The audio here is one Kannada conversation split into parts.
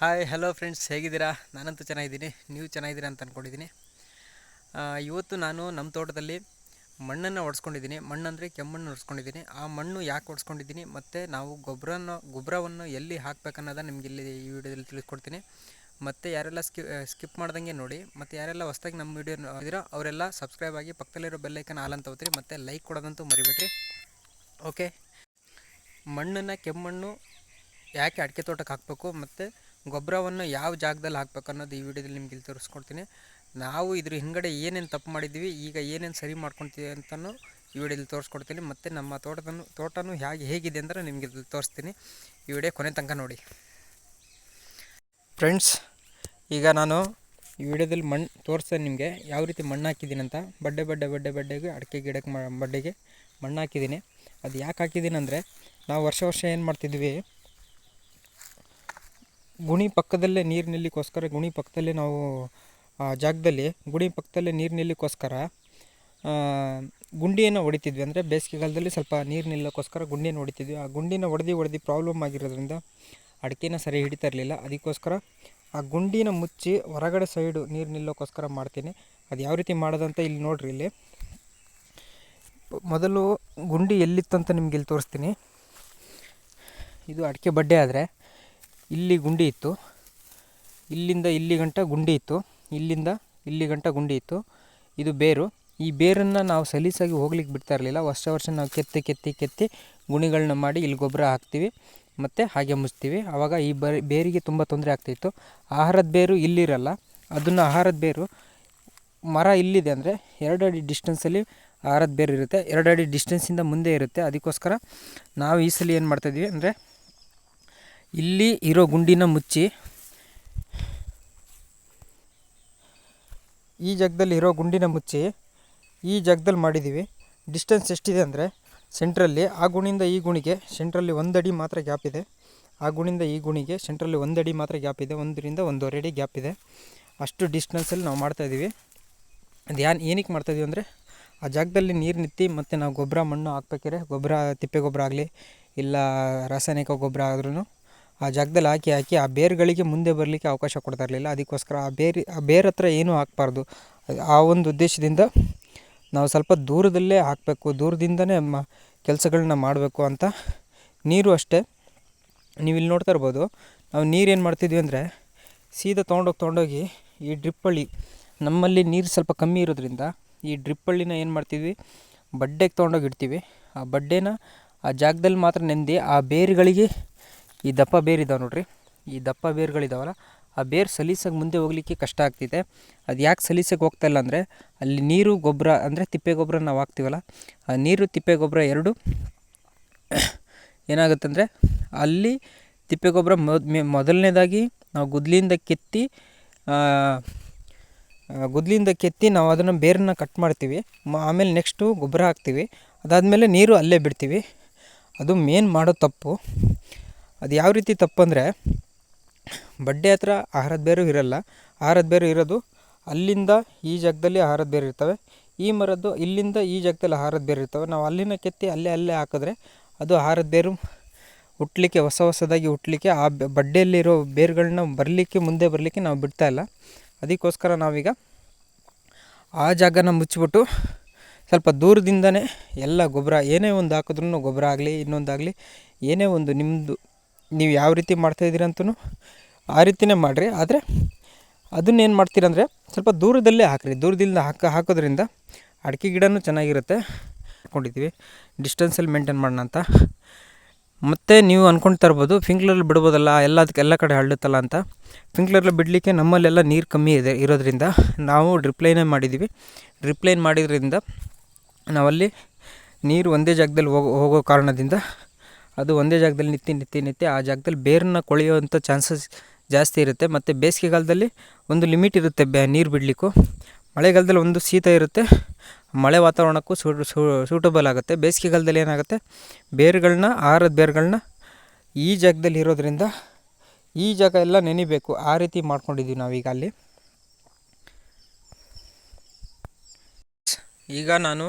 ಹಾಯ್ ಹಲೋ ಫ್ರೆಂಡ್ಸ್ ಹೇಗಿದ್ದೀರಾ? ನಾನಂತೂ ಚೆನ್ನಾಗಿದ್ದೀನಿ. ನೀವು ಚೆನ್ನಾಗಿದ್ದೀರಾ ಅಂತ ಅಂದ್ಕೊಂಡಿದ್ದೀನಿ ಇವತ್ತು ನಾನು ನಮ್ಮ ತೋಟದಲ್ಲಿ ಮಣ್ಣನ್ನು ಒಡ್ಸ್ಕೊಂಡಿದ್ದೀನಿ. ಮಣ್ಣಂದರೆ ಕೆಮ್ಮಣ್ಣು ಒಡ್ಸ್ಕೊಂಡಿದ್ದೀನಿ. ಆ ಮಣ್ಣು ಯಾಕೆ ಒಡ್ಸ್ಕೊಂಡಿದ್ದೀನಿ ಮತ್ತು ನಾವು ಗೊಬ್ಬರನ, ಗೊಬ್ಬರವನ್ನು ಎಲ್ಲಿ ಹಾಕಬೇಕನ್ನೋದನ್ನು ನಿಮಗೆ ಇಲ್ಲಿ ಈ ವಿಡಿಯೋದಲ್ಲಿ ತಿಳಿಸ್ಕೊಡ್ತೀನಿ. ಮತ್ತು ಯಾರೆಲ್ಲ ಸ್ಕಿ ಸ್ಕಿಪ್ ಮಾಡ್ದಂಗೆ ನೋಡಿ, ಮತ್ತು ಯಾರೆಲ್ಲ ಹೊಸ್ದಾಗಿ ನಮ್ಮ ವಿಡಿಯೋ ನೋಡಿದಿರೋ ಅವರೆಲ್ಲ ಸಬ್ಸ್ಕ್ರೈಬ್ ಆಗಿ ಪಕ್ಕದಲ್ಲಿರೋ ಬೆಲ್ಲೈಕನ್ ಹಾಲ್ ಅಂತ ಹೋಗ್ತೀರಿ ಮತ್ತು ಲೈಕ್ ಕೊಡೋದಂತೂ ಮರಿಬೇಡ್ರಿ. ಓಕೆ ಮಣ್ಣನ್ನು, ಕೆಮ್ಮಣ್ಣು ಯಾಕೆ ಅಡಿಕೆ ತೋಟಕ್ಕೆ ಹಾಕಬೇಕು, ಮತ್ತು ಗೊಬ್ಬರವನ್ನು ಯಾವ ಜಾಗದಲ್ಲಿ ಹಾಕ್ಬೇಕು ಅನ್ನೋದು ಈ ವಿಡಿಯೋದಲ್ಲಿ ನಿಮ್ಗೆ ಇಲ್ಲಿ ತೋರಿಸ್ಕೊಡ್ತೀನಿ. ನಾವು ಇದ್ರ ಹಿಂಗಡೆ ಏನೇನು ತಪ್ಪು ಮಾಡಿದ್ವಿ ಈಗ ಏನೇನು ಸರಿ ಮಾಡ್ಕೊತೀವಿ ಅಂತಲೂ ಈ ವಿಡಿಯೋದಲ್ಲಿ ತೋರಿಸ್ಕೊಡ್ತೀನಿ. ಮತ್ತು ನಮ್ಮ ತೋಟದನ್ನು ತೋಟನೂ ಹೇಗೆ, ಹೇಗಿದೆ ಅಂದರೆ ನಿಮಗೆ ಇಲ್ಲಿ ತೋರಿಸ್ತೀನಿ. ಈ ವಿಡಿಯೋ ಕೊನೆ ತನಕ ನೋಡಿ. ಫ್ರೆಂಡ್ಸ್, ಈಗ ನಾನು ಈ ವಿಡಿಯೋದಲ್ಲಿ ಮಣ್ಣು ತೋರಿಸ್ತೇನೆ ನಿಮಗೆ ಯಾವ ರೀತಿ ಮಣ್ಣು ಹಾಕಿದ್ದೀನಿ ಅಂತ. ಬಡ್ಡೆ ಬಡ್ಡೆ ಬಡ್ಡೆ, ಬಡ್ಡೆಗೆ, ಅಡಿಕೆ, ಗಿಡಕ್ಕೆ ಬಡ್ಡೆಗೆ ಮಣ್ಣು ಹಾಕಿದ್ದೀನಿ. ಅದು ಯಾಕೆ ಹಾಕಿದ್ದೀನಿ ಅಂದರೆ ನಾವು ವರ್ಷ ವರ್ಷ ಏನು ಮಾಡ್ತಿದ್ವಿ ಗುಣಿ ಪಕ್ಕದಲ್ಲೇ ನೀರು ನಿಲ್ಲಿಕ್ಕೋಸ್ಕರ ಗುಣಿ ಪಕ್ಕದಲ್ಲೇ ನಾವು, ಆ, ಜಾಗದಲ್ಲಿ ಗುಣಿ ಪಕ್ಕದಲ್ಲೇ ನೀರು ನಿಲ್ಲಿಕ್ಕೋಸ್ಕರ ಗುಂಡಿಯನ್ನು ಹೊಡಿತಿದ್ವಿ. ಅಂದರೆ ಬೇಸಿಗೆಗಾಲದಲ್ಲಿ ಸ್ವಲ್ಪ ನೀರು ನಿಲ್ಲಕ್ಕೋಸ್ಕರ ಗುಂಡಿಯನ್ನು ಹೊಡಿತಿದ್ವಿ. ಆ ಗುಂಡಿನ ಹೊಡೆದು ಹೊಡೆದು ಪ್ರಾಬ್ಲಮ್ ಆಗಿರೋದ್ರಿಂದ ಅಡಿಕೆನ ಸರಿ ಹಿಡಿತಾ ಇರಲಿಲ್ಲ. ಅದಕ್ಕೋಸ್ಕರ ಆ ಗುಂಡಿನ ಮುಚ್ಚಿ ಹೊರಗಡೆ ಸೈಡು ನೀರು ನಿಲ್ಲೋಕ್ಕೋಸ್ಕರ ಮಾಡ್ತೀನಿ. ಅದು ಯಾವ ರೀತಿ ಮಾಡೋದಂತ ಇಲ್ಲಿ ನೋಡ್ರಿ ಇಲ್ಲಿ. ಮೊದಲು ಗುಂಡಿ ಎಲ್ಲಿತ್ತಂತ ನಿಮ್ಗೆ ಇಲ್ಲಿ ತೋರಿಸ್ತೀನಿ. ಇದು ಅಡಿಕೆ ಬಡ್ಡೆ ಆದರೆ ಇಲ್ಲಿ ಗುಂಡಿ ಇತ್ತು. ಇಲ್ಲಿಂದ ಇಲ್ಲಿ ಗಂಟ ಗುಂಡಿ ಇತ್ತು. ಇಲ್ಲಿಂದ ಇಲ್ಲಿ ಗಂಟ ಗುಂಡಿ ಇತ್ತು. ಇದು ಬೇರು. ಈ ಬೇರನ್ನು ನಾವು ಸಲೀಸಾಗಿ ಹೋಗ್ಲಿಕ್ಕೆ ಬಿಡ್ತಾ ಇರಲಿಲ್ಲ. ವರ್ಷ ವರ್ಷ ನಾವು ಕೆತ್ತಿ ಕೆತ್ತಿ ಕೆತ್ತಿ ಗುಣಿಗಳನ್ನ ಮಾಡಿ ಇಲ್ಲಿ ಗೊಬ್ಬರ ಹಾಕ್ತೀವಿ. ಮತ್ತು ಹಾಗೆ ಮುಚ್ತೀವಿ. ಆವಾಗ ಈ ಬರಿ ಬೇರಿಗೆ ತುಂಬ ತೊಂದರೆ ಆಗ್ತಾಯಿತ್ತು ಆಹಾರದ ಬೇರು ಇಲ್ಲಿರಲ್ಲ. ಅದನ್ನು ಆಹಾರದ ಬೇರು, ಮರ ಇಲ್ಲಿದೆ ಅಂದರೆ ಎರಡು ಅಡಿ ಡಿಸ್ಟೆನ್ಸಲ್ಲಿ ಆಹಾರದ ಬೇರು ಇರುತ್ತೆ. ಎರಡು ಅಡಿ ಡಿಸ್ಟೆನ್ಸಿಂದ ಮುಂದೆ ಇರುತ್ತೆ. ಅದಕ್ಕೋಸ್ಕರ ನಾವು ಈ ಸಲ ಏನು ಮಾಡ್ತಾಯಿದ್ದೀವಿ ಅಂದರೆ ಇಲ್ಲಿ ಇರೋ ಗುಂಡಿನ ಮುಚ್ಚಿ ಈ ಜಾಗದಲ್ಲಿ ಇರೋ ಗುಂಡಿನ ಮುಚ್ಚಿ ಈ ಜಾಗದಲ್ಲಿ ಮಾಡಿದ್ದೀವಿ. ಡಿಸ್ಟೆನ್ಸ್ ಎಷ್ಟಿದೆ ಅಂದರೆ ಸೆಂಟ್ರಲ್ಲಿ ಆ ಗುಣಿಂದ ಈ ಗುಣಿಗೆ ಸೆಂಟ್ರಲ್ಲಿ ಒಂದಡಿ ಮಾತ್ರ ಗ್ಯಾಪ್ ಇದೆ. ಆ ಗುಣಿಂದ ಈ ಗುಣಿಗೆ ಸೆಂಟ್ರಲ್ಲಿ ಒಂದಡಿ ಮಾತ್ರ ಗ್ಯಾಪ್ ಇದೆ. ಒಂದರಿಂದ ಒಂದೂವರೆ ಅಡಿ ಗ್ಯಾಪ್ ಇದೆ. ಅಷ್ಟು ಡಿಸ್ಟೆನ್ಸಲ್ಲಿ ನಾವು ಮಾಡ್ತಾಯಿದ್ದೀವಿ ಅದು ಯಾನ್ ಏನಕ್ಕೆ ಮಾಡ್ತಾಯಿದ್ದೀವಿ ಅಂದರೆ ಆ ಜಾಗದಲ್ಲಿ ನೀರು ನಿತ್ತಿ ಮತ್ತು ನಾವು ಗೊಬ್ಬರ ಮಣ್ಣು ಹಾಕ್ಬೇಕಾದ್ರೆ ಗೊಬ್ಬರ, ತಿಪ್ಪೆ ಗೊಬ್ಬರ ಆಗಲಿ, ಇಲ್ಲ ರಾಸಾಯನಿಕ ಗೊಬ್ಬರ ಆದ್ರೂ ಆ ಜಾಗದಲ್ಲಿ ಹಾಕಿ ಹಾಕಿ ಆ ಬೇರುಗಳಿಗೆ ಮುಂದೆ ಬರಲಿಕ್ಕೆ ಅವಕಾಶ ಕೊಡ್ತಾ ಇರಲಿಲ್ಲ ಅದಕ್ಕೋಸ್ಕರ ಆ ಬೇರು, ಆ ಬೇರ್ ಹತ್ರ ಏನೂ ಹಾಕ್ಬಾರ್ದು. ಆ ಒಂದು ಉದ್ದೇಶದಿಂದ ನಾವು ಸ್ವಲ್ಪ ದೂರದಲ್ಲೇ ಹಾಕಬೇಕು. ದೂರದಿಂದನೇ ಮ ಕೆಲಸಗಳನ್ನ ಮಾಡಬೇಕು ಅಂತ. ನೀರು ಅಷ್ಟೇ. ನೀವು ಇಲ್ಲಿ ನೋಡ್ತಾ ಇರ್ಬೋದು, ನಾವು ನೀರೇನು ಮಾಡ್ತಿದ್ವಿ ಅಂದರೆ ಸೀದಾ ತೊಗೊಂಡೋಗಿ ತೊಗೊಂಡೋಗಿ ಈ ಡ್ರಿಪ್ಪಳ್ಳಿ, ನಮ್ಮಲ್ಲಿ ನೀರು ಸ್ವಲ್ಪ ಕಮ್ಮಿ ಇರೋದ್ರಿಂದ ಈ ಡ್ರಿಪ್ಪಳ್ಳಿನ ಏನು ಮಾಡ್ತಿದ್ವಿ ಬಡ್ಡೆಗೆ ತೊಗೊಂಡೋಗಿ ಇಡ್ತೀವಿ. ಆ ಬಡ್ಡೆನ ಆ ಜಾಗದಲ್ಲಿ ಮಾತ್ರ ನೆಂದು ಆ ಬೇರುಗಳಿಗೆ ಈ ದಪ್ಪ ಬೇರು ಇದಾವೆ ನೋಡ್ರಿ. ಈ ದಪ್ಪ ಬೇರುಗಳಿದಾವಲ್ಲ, ಆ ಬೇರು ಸಲೀಸಾಗಿ ಮುಂದೆ ಹೋಗಲಿಕ್ಕೆ ಕಷ್ಟ ಆಗ್ತಿದೆ. ಅದು ಯಾಕೆ ಸಲೀಸಾಗಿ ಹೋಗ್ತಾ ಇಲ್ಲ ಅಂದರೆ, ಅಲ್ಲಿ ನೀರು ಗೊಬ್ಬರ ಅಂದರೆ ತಿಪ್ಪೆ ಗೊಬ್ಬರ ನಾವು ಹಾಕ್ತೀವಲ್ಲ, ಆ ನೀರು ತಿಪ್ಪೆ ಗೊಬ್ಬರ ಎರಡು ಏನಾಗುತ್ತಂದರೆ, ಅಲ್ಲಿ ತಿಪ್ಪೆ ಗೊಬ್ಬರ ಮೊದಲನೇದಾಗಿ ನಾವು ಗುದ್ಲಿಯಿಂದ ಕೆತ್ತಿ ಗುದ್ಲಿಯಿಂದ ಕೆತ್ತಿ ನಾವು ಅದನ್ನು ಬೇರನ್ನ ಕಟ್ ಮಾಡ್ತೀವಿ. ಆಮೇಲೆ ನೆಕ್ಸ್ಟು ಗೊಬ್ಬರ ಹಾಕ್ತೀವಿ. ಅದಾದಮೇಲೆ ನೀರು ಅಲ್ಲೇ ಬಿಡ್ತೀವಿ. ಅದು ಮೇನ್ ಮಾಡೋ ತಪ್ಪು. ಅದು ಯಾವ ರೀತಿ ತಪ್ಪಂದರೆ ಬಡ್ಡೆ ಹತ್ರ ಆಹಾರದ ಬೇರು ಇರಲ್ಲ. ಆಹಾರದ ಬೇರು ಇರೋದು ಅಲ್ಲಿಂದ ಈ ಜಾಗದಲ್ಲಿ ಆಹಾರದ ಬೇರು ಇರ್ತವೆ. ಈ ಮರದ್ದು ಇಲ್ಲಿಂದ ಈ ಜಾಗದಲ್ಲಿ ಆಹಾರದ ಬೇರು ಇರ್ತವೆ. ನಾವು ಅಲ್ಲಿನ ಕೆತ್ತಿ ಅಲ್ಲೇ ಅಲ್ಲೇ ಹಾಕಿದ್ರೆ ಅದು ಆಹಾರದ ಬೇರು ಹುಟ್ಟಲಿಕ್ಕೆ ಹೊಸ ಹೊಸದಾಗಿ ಹುಟ್ಟಲಿಕ್ಕೆ ಆ ಬಡ್ಡೆಯಲ್ಲಿರೋ ಬೇರುಗಳನ್ನ ಬರಲಿಕ್ಕೆ, ಮುಂದೆ ಬರಲಿಕ್ಕೆ ನಾವು ಬಿಡ್ತಾ ಇಲ್ಲ. ಅದಕ್ಕೋಸ್ಕರ ನಾವೀಗ ಆ ಜಾಗನ ಮುಚ್ಚಿಬಿಟ್ಟು ಸ್ವಲ್ಪ ದೂರದಿಂದನೇ ಎಲ್ಲ ಗೊಬ್ಬರ, ಏನೇ ಒಂದು ಹಾಕಿದ್ರೂ ಗೊಬ್ಬರ ಆಗಲಿ, ಇನ್ನೊಂದಾಗಲಿ, ಏನೇ ಒಂದು ನಿಮ್ಮದು ನೀವು ಯಾವ ರೀತಿ ಮಾಡ್ತಾಯಿದ್ದೀರ ಅಂತಲೂ ಆ ರೀತಿಯೇ ಮಾಡಿರಿ. ಆದರೆ ಅದನ್ನೇನು ಮಾಡ್ತೀರಂದರೆ ಸ್ವಲ್ಪ ದೂರದಲ್ಲೇ ಹಾಕಿರಿ. ದೂರದಿಂದ ಹಾಕ, ಹಾಕೋದ್ರಿಂದ ಅಡಿಕೆ ಗಿಡನೂ ಚೆನ್ನಾಗಿರುತ್ತೆ. ಹಾಕ್ಕೊಂಡಿದ್ದೀವಿ ಡಿಸ್ಟೆನ್ಸಲ್ಲಿ ಮೇಂಟೈನ್ ಮಾಡೋಣ ಅಂತ. ಮತ್ತು ನೀವು ಅಂದ್ಕೊಂಡು ತರ್ಬೋದು, ಫಿಂಕ್ಲರಲ್ಲಿ ಬಿಡ್ಬೋದಲ್ಲ ಎಲ್ಲ ಅದಕ್ಕೆ ಎಲ್ಲ ಕಡೆ ಹಳ್ಳುತ್ತಲ್ಲ ಅಂತ. ಫಿಂಕ್ಲರಲ್ಲಿ ಬಿಡಲಿಕ್ಕೆ ನಮ್ಮಲ್ಲೆಲ್ಲ ನೀರು ಕಮ್ಮಿ ಇದೆ ಇರೋದ್ರಿಂದ ನಾವು ಡ್ರಿಪ್ಲೈನೇ ಮಾಡಿದ್ದೀವಿ. ಡ್ರಿಪ್ಲೈನ್ ಮಾಡಿದ್ರಿಂದ ನಾವಲ್ಲಿ ನೀರು ಒಂದೇ ಜಾಗದಲ್ಲಿ ಹೋಗೋ ಕಾರಣದಿಂದ ಅದು ಒಂದೇ ಜಾಗದಲ್ಲಿ ನಿತ್ತಿ ನಿತ್ತಿ ನಿತ್ತಿ ಆ ಜಾಗದಲ್ಲಿ ಬೇರನ್ನ ಕೊಳೆಯುವಂಥ ಚಾನ್ಸಸ್ ಜಾಸ್ತಿ ಇರುತ್ತೆ. ಮತ್ತು ಬೇಸಿಗೆಗಾಲದಲ್ಲಿ ಒಂದು ಲಿಮಿಟ್ ಇರುತ್ತೆ ಬ್ಯಾ ನೀರು ಬಿಡಲಿಕ್ಕೂ. ಮಳೆಗಾಲದಲ್ಲಿ ಒಂದು ಶೀತ ಇರುತ್ತೆ. ಮಳೆ ವಾತಾವರಣಕ್ಕೂ ಸೂಟ್ ಸೂಟಬಲ್ ಆಗುತ್ತೆ. ಬೇಸಿಗೆಗಾಲದಲ್ಲಿ ಏನಾಗುತ್ತೆ? ಬೇರುಗಳನ್ನ ಆಹಾರದ ಬೇರುಗಳನ್ನ ಈ ಜಾಗದಲ್ಲಿ ಇರೋದರಿಂದ ಈ ಜಾಗ ಎಲ್ಲ ನೆನಿಬೇಕು. ಆ ರೀತಿ ಮಾಡ್ಕೊಂಡಿದ್ದೀವಿ ನಾವೀಗ ಅಲ್ಲಿ. ಈಗ ನಾನು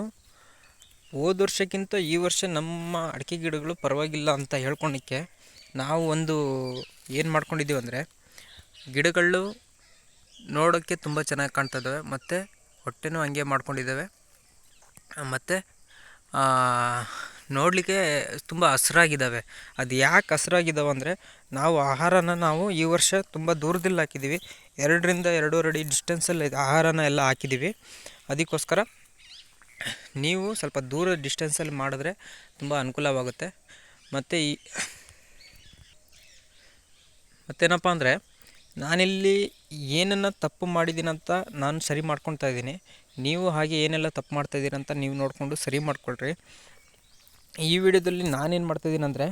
ಹೋದ ವರ್ಷಕ್ಕಿಂತ ಈ ವರ್ಷ ನಮ್ಮ ಅಡಿಕೆ ಗಿಡಗಳು ಪರವಾಗಿಲ್ಲ ಅಂತ ಹೇಳ್ಕೊಳಕ್ಕೆ ನಾವು ಒಂದು ಏನು ಮಾಡ್ಕೊಂಡಿದ್ದೀವಿ ಅಂದರೆ ಗಿಡಗಳು ನೋಡೋಕ್ಕೆ ತುಂಬ ಚೆನ್ನಾಗಿ ಕಾಣ್ತಾ ಇದ್ದಾವೆ ಮತ್ತು ಹೊಟ್ಟೆನೂ ಹಂಗೆ ಮಾಡ್ಕೊಂಡಿದ್ದಾವೆ. ಮತ್ತು ನೋಡಲಿಕ್ಕೆ ತುಂಬ ಹಸ್ರಾಗಿದ್ದಾವೆ. ಅದು ಯಾಕೆ ಹಸ್ರಾಗಿದ್ದಾವೆ ಅಂದರೆ ನಾವು ಆಹಾರನ ನಾವು ಈ ವರ್ಷ ತುಂಬ ದೂರದಲ್ಲಿ ಹಾಕಿದ್ದೀವಿ. ಎರಡರಿಂದ ಎರಡೂವರೆ ಅಡಿ ಡಿಸ್ಟೆನ್ಸಲ್ಲಿ ಆಹಾರನ ಎಲ್ಲ ಹಾಕಿದ್ದೀವಿ. ಅದಕ್ಕೋಸ್ಕರ ನೀವು ಸ್ವಲ್ಪ ದೂರ ಡಿಸ್ಟೆನ್ಸಲ್ಲಿ ಮಾಡಿದ್ರೆ ತುಂಬ ಅನುಕೂಲವಾಗುತ್ತೆ. ಮತ್ತು ಈ ಮತ್ತೇನಪ್ಪ ಅಂದರೆ, ನಾನಿಲ್ಲಿ ಏನನ್ನು ತಪ್ಪು ಮಾಡಿದ್ದೀನಂತ ನಾನು ಸರಿ ಮಾಡ್ಕೊತಾ ಇದ್ದೀನಿ. ನೀವು ಹಾಗೆ ಏನೆಲ್ಲ ತಪ್ಪು ಮಾಡ್ತಾಯಿದ್ದೀರ ಅಂತ ನೀವು ನೋಡಿಕೊಂಡು ಸರಿ ಮಾಡಿಕೊಳ್ರಿ. ಈ ವಿಡಿಯೋದಲ್ಲಿ ನಾನೇನು ಮಾಡ್ತಾಯಿದ್ದೀನಿ ಅಂದರೆ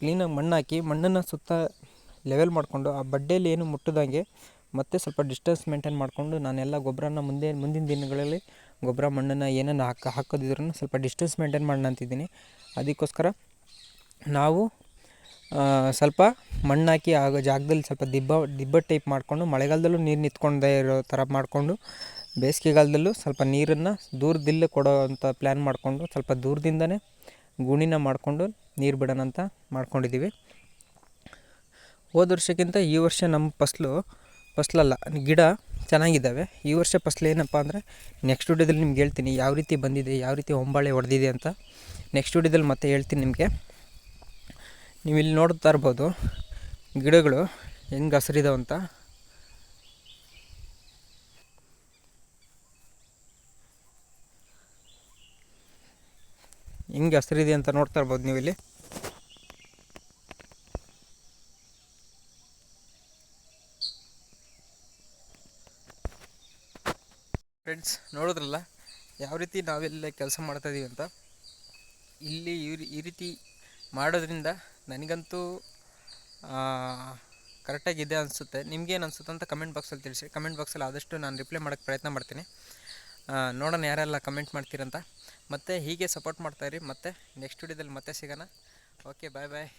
ಕ್ಲೀನಾಗಿ ಮಣ್ಣು ಹಾಕಿ ಮಣ್ಣನ್ನು ಸುತ್ತ ಲೆವೆಲ್ ಮಾಡಿಕೊಂಡು ಆ ಬಡ್ಡೆಯಲ್ಲಿ ಏನು ಮುಟ್ಟದಂಗೆ ಮತ್ತು ಸ್ವಲ್ಪ ಡಿಸ್ಟೆನ್ಸ್ ಮೇಂಟೈನ್ ಮಾಡಿಕೊಂಡು ನಾನೆಲ್ಲ ಗೊಬ್ಬರನ ಮುಂದೆ, ಮುಂದಿನ ದಿನಗಳಲ್ಲಿ ಗೊಬ್ಬರ ಮಣ್ಣನ್ನು ಏನನ್ನು ಹಾಕ ಹಾಕೋದಿದ್ರೂ ಸ್ವಲ್ಪ ಡಿಸ್ಟೆನ್ಸ್ ಮೇಂಟೈನ್ ಮಾಡೋಣ ಅಂತಿದ್ದೀನಿ. ಅದಕ್ಕೋಸ್ಕರ ನಾವು ಸ್ವಲ್ಪ ಮಣ್ಣು ಹಾಕಿ ಆಗೋ ಜಾಗದಲ್ಲಿ ಸ್ವಲ್ಪ ದಿಬ್ಬ ದಿಬ್ಬ ಟೈಪ್ ಮಾಡಿಕೊಂಡು ಮಳೆಗಾಲದಲ್ಲೂ ನೀರು ನಿಂತ್ಕೊಂಡೇ ಇರೋ ಥರ ಮಾಡಿಕೊಂಡು ಬೇಸಿಗೆಗಾಲದಲ್ಲೂ ಸ್ವಲ್ಪ ನೀರನ್ನು ದೂರದಿಲ್ಲೇ ಕೊಡೋ ಅಂಥ ಪ್ಲ್ಯಾನ್ ಮಾಡಿಕೊಂಡು ಸ್ವಲ್ಪ ದೂರದಿಂದನೇ ಗುಣಿನ ಮಾಡಿಕೊಂಡು ನೀರು ಬಿಡೋಣ ಅಂತ ಮಾಡ್ಕೊಂಡಿದ್ದೀವಿ. ಹೋದ ವರ್ಷಕ್ಕಿಂತ ಈ ವರ್ಷ ನಮ್ಮ ಫಸ್ಲು ಫಸ್ಲಲ್ಲ, ಗಿಡ ಚೆನ್ನಾಗಿದ್ದಾವೆ. ಈ ವರ್ಷ ಫಸ್ಲು ಏನಪ್ಪ ಅಂದರೆ ನೆಕ್ಸ್ಟ್ ವಿಡಿಯೋದಲ್ಲಿ ನಿಮ್ಗೆ ಹೇಳ್ತೀನಿ ಯಾವ ರೀತಿ ಬಂದಿದೆ, ಯಾವ ರೀತಿ ಹೊಂಬಾಳೆ ಹೊಡೆದಿದೆ ಅಂತ. ನೆಕ್ಸ್ಟ್ ವಿಡಿಯೋದಲ್ಲಿ ಮತ್ತೆ ಹೇಳ್ತೀನಿ ನಿಮಗೆ. ನೀವು ಇಲ್ಲಿ ನೋಡ್ತಾ ಇರ್ಬೋದು, ಗಿಡಗಳು ಹೆಂಗೆ ಹಸಿರಿದಾವಂತ ಹೆಂಗೆ ಹಸಿರಿದೆ ಅಂತ ನೋಡ್ತಾ ಇರ್ಬೋದು ನೀವು ಇಲ್ಲಿ ಫ್ರೆಂಡ್ಸ್ ನೋಡಿದ್ರಲ್ಲ? ಯಾವ ರೀತಿ ನಾವೆಲ್ಲ ಕೆಲಸ ಮಾಡ್ತಾಯಿದ್ದೀವಿ ಅಂತ? ಇಲ್ಲಿ ಈ ರೀತಿ ಮಾಡೋದ್ರಿಂದ ನನಗಂತೂ ಕರೆಕ್ಟಾಗಿದೆ ಅನಿಸುತ್ತೆ. ನಿಮ್ಗೇನು ಅನಿಸುತ್ತೆ ಅಂತ ಕಮೆಂಟ್ ಬಾಕ್ಸಲ್ಲಿ ತಿಳಿಸಿ. ಕಮೆಂಟ್ ಬಾಕ್ಸಲ್ಲಿ ಆದಷ್ಟು ನಾನು ರಿಪ್ಲೈ ಮಾಡೋಕ್ಕೆ ಪ್ರಯತ್ನ ಮಾಡ್ತೀನಿ. ನೋಡೋಣ ಯಾರೆಲ್ಲ ಕಮೆಂಟ್ ಮಾಡ್ತೀರಂತ. ಮತ್ತು ಹೀಗೆ ಸಪೋರ್ಟ್ ಮಾಡ್ತಾಯಿರಿ ಮತ್ತು ನೆಕ್ಸ್ಟ್ ವಿಡಿಯೋದಲ್ಲಿ ಮತ್ತೆ ಸಿಗೋಣ. ಓಕೆ ಬಾಯ್ ಬಾಯ್